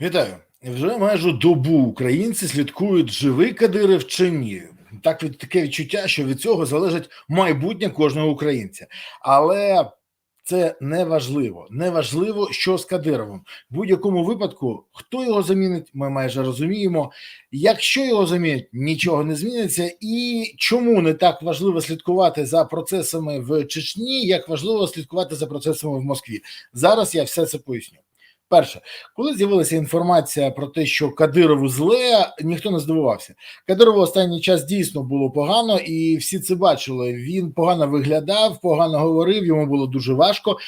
Вітаю. Вже майже добу українці слідкують, живий Кадиров чи ні. Так від таке відчуття, що від цього залежить майбутнє кожного українця. Але це не важливо. Не важливо, що з Кадировим. В будь-якому випадку, хто його замінить, ми майже розуміємо. Якщо його замінять, нічого не зміниться. І чому не так важливо слідкувати за процесами в Чечні, як важливо слідкувати за процесами в Москві? Зараз я все це поясню. Перше, коли з'явилася інформація про те, що Кадирову зле, ніхто не здивувався. Кадирову останній час дійсно було погано, і всі це бачили. Він погано виглядав, погано говорив, йому було дуже важко.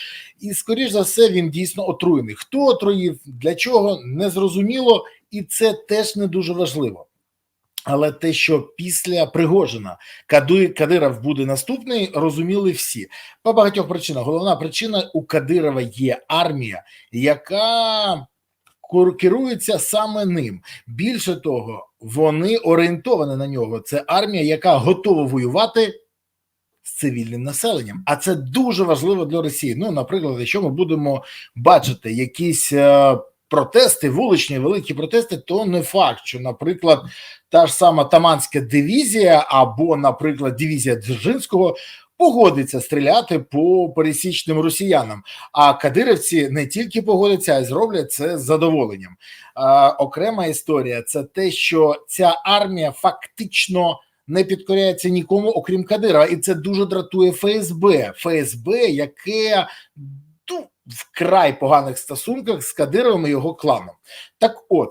І, скоріш за все, він дійсно отруєний. Хто отруїв, для чого не зрозуміло, і це теж не дуже важливо. Але те, що після Пригожина Кадиров буде наступний, розуміли всі по багатьох причинах. Головна причина у Кадирова є армія, яка керується саме ним. Більше того, вони орієнтовані на нього. Це армія, яка готова воювати. З цивільним населенням, а це дуже важливо для Росії. Ну, наприклад, якщо ми будемо бачити якісь е, протести, вуличні великі протести, то не факт, що, наприклад, та ж сама Таманська дивізія або, наприклад, дивізія Дзержинського погодиться стріляти по пересічним росіянам. А кадирівці не тільки погодяться, а й зроблять це з задоволенням. А, Окрема історія це те, що ця армія фактично. Не підкоряється нікому, окрім Кадирова, і це дуже дратує ФСБ. ФСБ, яке вкрай поганих стосунках з Кадировим і його кланом. Так, от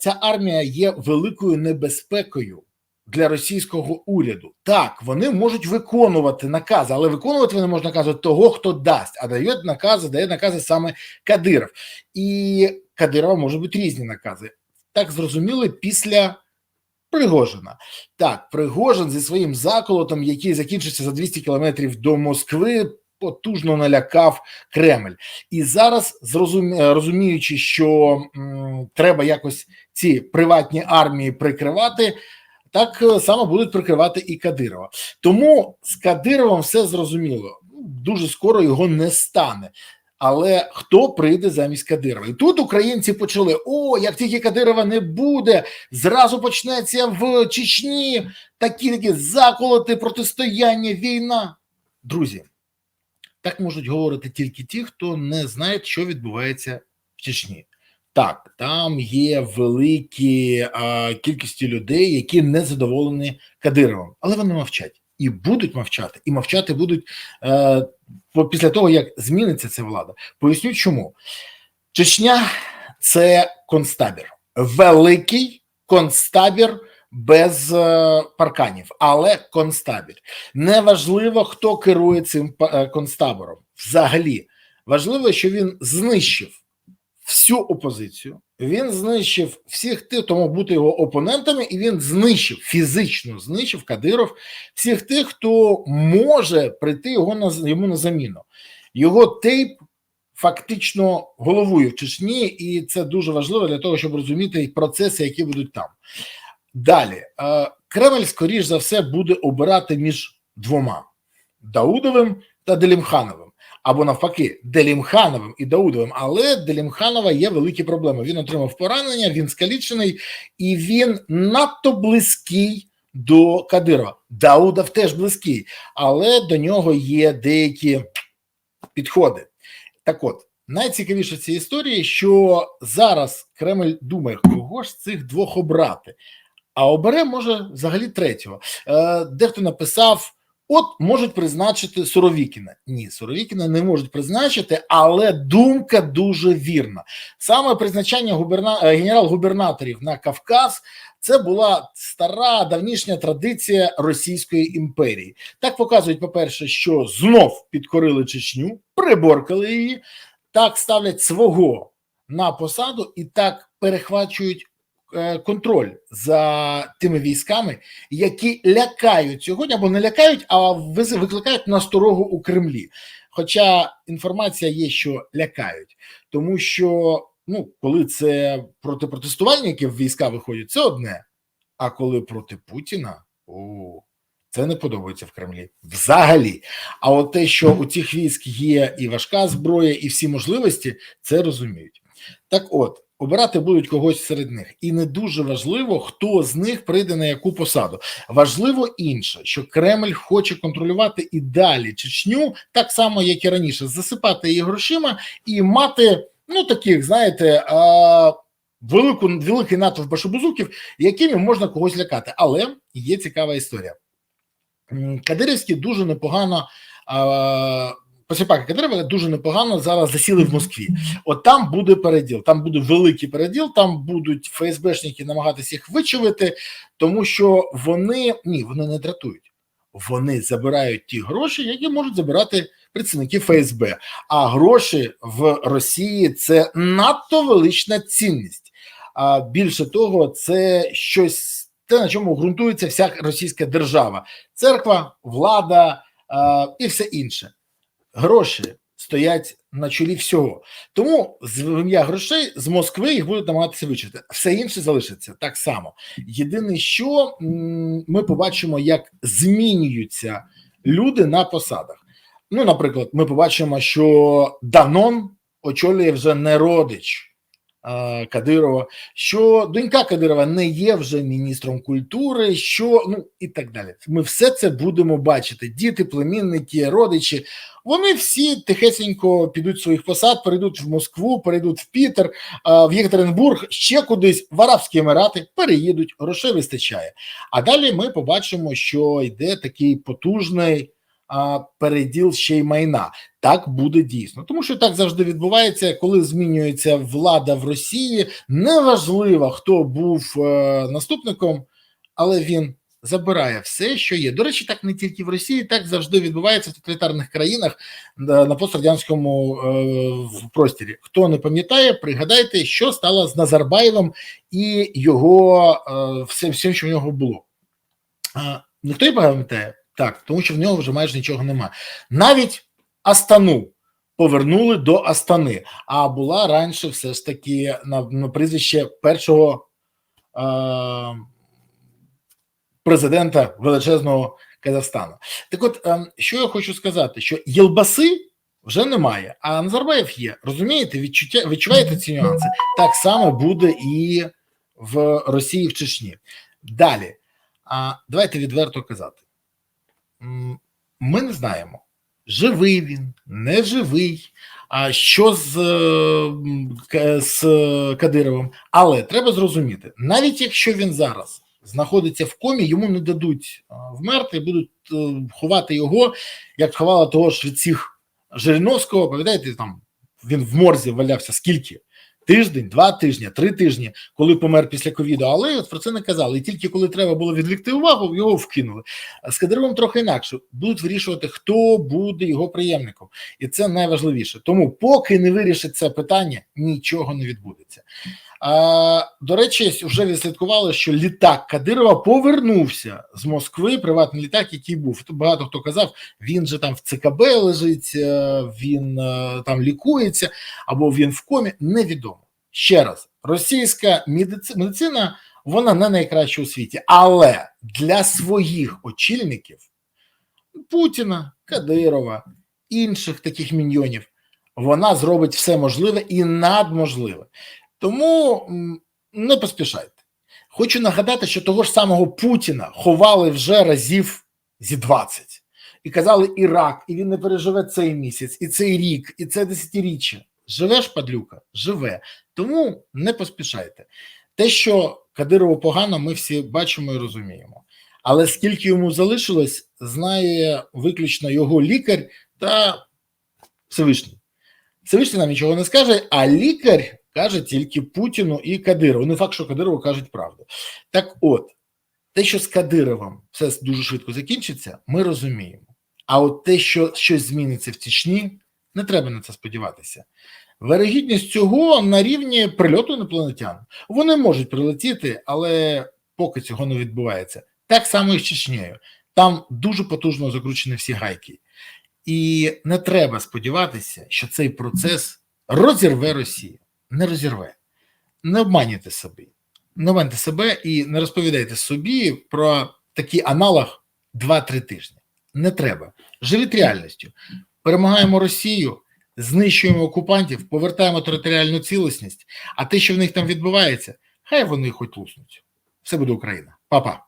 ця армія є великою небезпекою для російського уряду. Так, вони можуть виконувати накази, але виконувати вони можуть накази того, хто дасть, а дає накази, дає накази саме Кадиров. І Кадирова можуть бути різні накази. Так зрозуміли після. Пригожина так, Пригожин зі своїм заколотом, який закінчиться за 200 кілометрів до Москви, потужно налякав Кремль, і зараз розуміючи, що треба якось ці приватні армії прикривати. Так само будуть прикривати і Кадирова. Тому з Кадировим все зрозуміло. Дуже скоро його не стане. Але хто прийде замість Кадирова? І тут українці почали: о, як тільки Кадирова не буде, зразу почнеться в Чечні такі такі заколоти, протистояння, війна. Друзі, так можуть говорити тільки ті, хто не знає, що відбувається в Чечні. Так, там є великі а, кількості людей, які не задоволені Кадировим, але вони мовчать і будуть мовчати, і мовчати будуть е, після того, як зміниться ця влада. Поясню, чому Чечня це концтабір, великий концтабір без е, парканів, але концтабір. Неважливо, хто керує цим е, концтабором. Взагалі важливо, що він знищив всю опозицію. Він знищив всіх тих, хто мог бути його опонентами, і він знищив фізично знищив Кадиров всіх тих, хто може прийти його на йому на заміну. Його тейп фактично головує в Чечні, і це дуже важливо для того, щоб розуміти процеси, які будуть там. Далі е, Кремль, скоріш за все, буде обирати між двома Даудовим та Делімхановим. Або навпаки, Делімхановим і Даудовим. Але Делімханова є великі проблеми. Він отримав поранення, він скалічений і він надто близький до Кадирова. Даудов теж близький, але до нього є деякі підходи. Так от, найцікавіше цій історії, що зараз Кремль думає, кого ж цих двох обрати а обере може взагалі третього. Е, Дехто написав: от можуть призначити Суровікіна. Ні, Суровікіна не можуть призначити, але думка дуже вірна. Саме призначення губерна... Е, генерал-губернаторів на Кавказ. Це була стара давнішня традиція Російської імперії. Так показують, по-перше, що знов підкорили Чечню, приборкали її, так ставлять свого на посаду і так перехвачують контроль за тими військами, які лякають сьогодні або не лякають, а викликають насторогу у Кремлі. Хоча інформація є, що лякають, тому що ну, коли це проти протестувальників війська виходять, це одне. А коли проти Путіна, о, це не подобається в Кремлі взагалі. А от те, що у цих військ є і важка зброя, і всі можливості, це розуміють. Так, от обирати будуть когось серед них, і не дуже важливо, хто з них прийде на яку посаду. Важливо інше, що Кремль хоче контролювати і далі Чечню, так само як і раніше, засипати її грошима і мати ну таких, знаєте. А, велику великий натовп башобузуків, якими можна когось лякати. Але є цікава історія. Кадирівські дуже непогано. Посіпаки Кадирова дуже непогано зараз засіли в Москві. От там буде переділ, там буде великий переділ, там будуть ФСБшники намагатися їх вичавити, тому що вони ні, вони не дратують, вони забирають ті гроші, які можуть забирати представники ФСБ. А гроші в Росії це надто велична цінність. А більше того, це щось те, на чому ґрунтується вся російська держава, церква, влада а, і все інше. Гроші стоять на чолі всього. Тому з ім'я грошей з Москви їх будуть намагатися вичити. Все інше залишиться так само. Єдине, що ми побачимо, як змінюються люди на посадах. Ну, наприклад, ми побачимо, що Данон очолює вже не родич. Кадирова, що донька Кадирова не є вже міністром культури, що ну і так далі. Ми все це будемо бачити. Діти, племінники, родичі. Вони всі тихесенько підуть з своїх посад, перейдуть в Москву, перейдуть в Пітер, в Єкатеринбург, ще кудись в Арабські Емірати, переїдуть, грошей вистачає. А далі ми побачимо, що йде такий потужний переділ ще й майна. Так буде дійсно, тому що так завжди відбувається, коли змінюється влада в Росії. Неважливо, хто був е, наступником, але він забирає все, що є. До речі, так не тільки в Росії, так завжди відбувається в тоталітарних країнах е, на пострадянському е, просторі. Хто не пам'ятає, пригадайте, що стало з Назарбаєвим і його е, все, всім, що в нього було. Е, ніхто й пам'ятає. Так, тому що в нього вже майже нічого нема. Навіть Астану повернули до Астани, а була раніше все ж таки на, на прізвище першого е, президента величезного Казахстану. Так от, е, що я хочу сказати, що Єлбаси вже немає, а Назарбаєв є. Розумієте, відчуття відчуваєте ці нюанси? Так само буде і в Росії в Чечні. Далі, а давайте відверто казати ми не знаємо, живий він, не живий, а що з, з Кадировим. Але треба зрозуміти, навіть якщо він зараз знаходиться в комі, йому не дадуть вмерти, будуть е, ховати його, як ховали того ж від цих Жириновського, пам'ятаєте, там він в морзі валявся скільки? Тиждень, два тижні, три тижні, коли помер після ковіду, але про це не казали. І тільки коли треба було відвлекти увагу, його вкинули. З Кадировим трохи інакше будуть вирішувати, хто буде його приємником, і це найважливіше. Тому, поки не вирішить це питання, нічого не відбудеться. До речі, вже відслідкували, що літак Кадирова повернувся з Москви. Приватний літак, який був. Багато хто казав, він же там в ЦКБ лежить, е, він е, там лікується або він в комі. Невідомо. Ще раз, російська медицина вона не найкраща у світі, але для своїх очільників Путіна, Кадирова, інших таких міньйонів. Вона зробить все можливе і надможливе. Тому не поспішайте. Хочу нагадати, що того ж самого Путіна ховали вже разів зі 20 і казали Ірак, і він не переживе цей місяць, і цей рік, і це десятиріччя. Живеш, падлюка, живе. Тому не поспішайте. Те, що Кадирову погано, ми всі бачимо і розуміємо. Але скільки йому залишилось, знає виключно його лікар та Всевишній. Всевишній нам нічого не скаже, а лікар каже тільки Путіну і Кадирову. Не факт, що Кадирову кажуть правду. Так от, те, що з Кадировим все дуже швидко закінчиться, ми розуміємо. А от те, що щось зміниться в Чечні, не треба на це сподіватися. Вирогідність цього на рівні прильоту інопланетян. Вони можуть прилетіти, але поки цього не відбувається. Так само і з Чечнею. Там дуже потужно закручені всі гайки. І не треба сподіватися, що цей процес розірве Росію не розірве. Не обманюйте собі, не обманьте себе і не розповідайте собі про такий аналог 2-3 тижні. Не треба. Живіть реальністю. Перемагаємо Росію, знищуємо окупантів, повертаємо територіальну цілісність, а те, що в них там відбувається, хай вони хоч луснуть. Все буде Україна. Па-па.